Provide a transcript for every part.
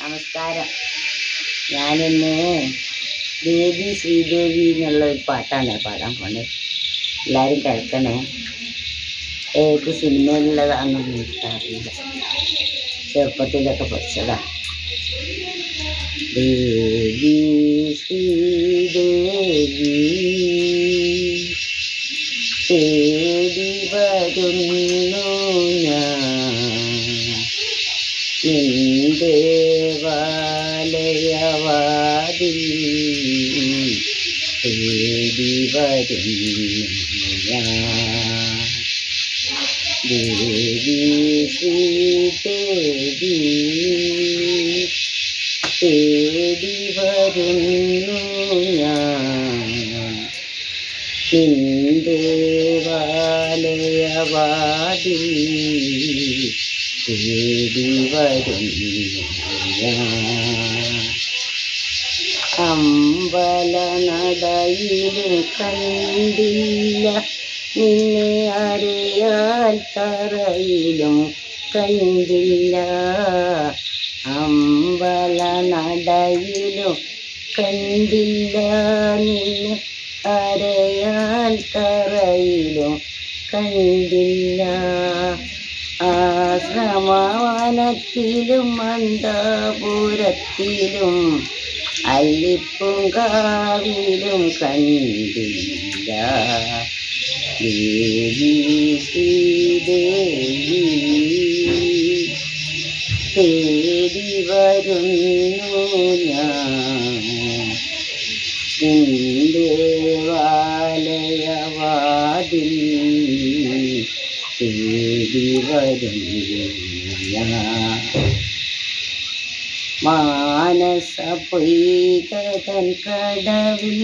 നമസ്കാരം. ഞാനിന്ന് ദേവി ശ്രീദേവി എന്നുള്ള ഒരു പാട്ടാണ് പാടാൻ പോണത് എല്ലാവരും കേൾക്കണേ. ഏത് സിനിമയിലുള്ളതാണെന്ന് എനിക്കറിയില്ല. ചെറുപ്പത്തിലൊക്കെ പഠിച്ചതാ. ദേവി ശ്രീദേവി തേടി വരുന്നു തേടി ദേവി ശ്രീ തേടി വരുന്നു ഞാൻ വരുന്നു ഞാൻ. അമ്പല നടയിലും കണ്ടില്ല. നിന്നെ അറിയാൻ തറയിലും കണ്ടില്ല. അമ്പല നടയിലും കണ്ടില്ല. നിന്നെ അറിയാൻ തറയിലും കണ്ടില്ല. ആശ്രമവനത്തിലും മന്ദപുരത്തിലും അല്ലിപ്പുങ്കാവിലും കണ്ടില്ല. ദേവി ശ്രീദേവി തേടി വരുന്നു ഞാൻ. ദേവാലയവാതിൽ തേടി വരുന്നു ഞാൻ. മാനസ പൊയ്കതൻ കടവിൽ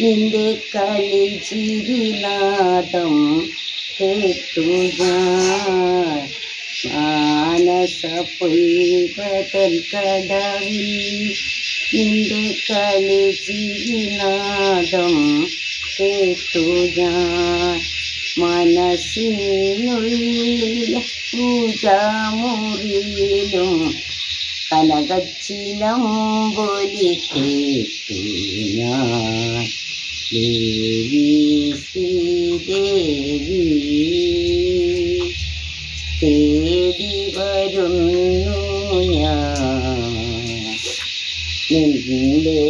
നിന്റെ കളി ചിരിനാദം കേട്ടു ഞാൻ. നിന്റെ കളി ചിരിനാദം കേട്ടു ഞാൻ. പൂജാമുറിയിലും കനകച്ചിലം പോലെ ദേവി ശ്രീദേവി തേടി വരുന്നു ഞാൻ. നിന്റെ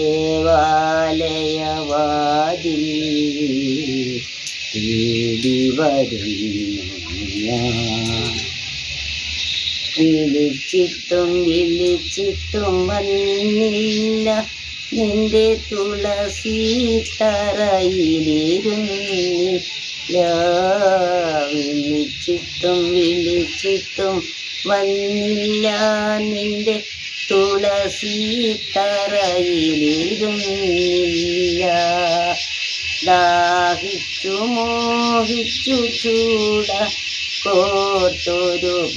തേടി വരുന്നു ഞാൻ. വിളിച്ചിട്ടും വിളിച്ചിട്ടും വന്നില്ല. നിന്റെ തുളസി തറയിലിരുന്നില്ല. വിളിച്ചിട്ടും വിളിച്ചിട്ടും വന്നില്ല. നിന്റെ തുളസി തറയിലിരുന്നില്ല. ദാഹിച്ചു മോഹിച്ചു ചൂട. ko to do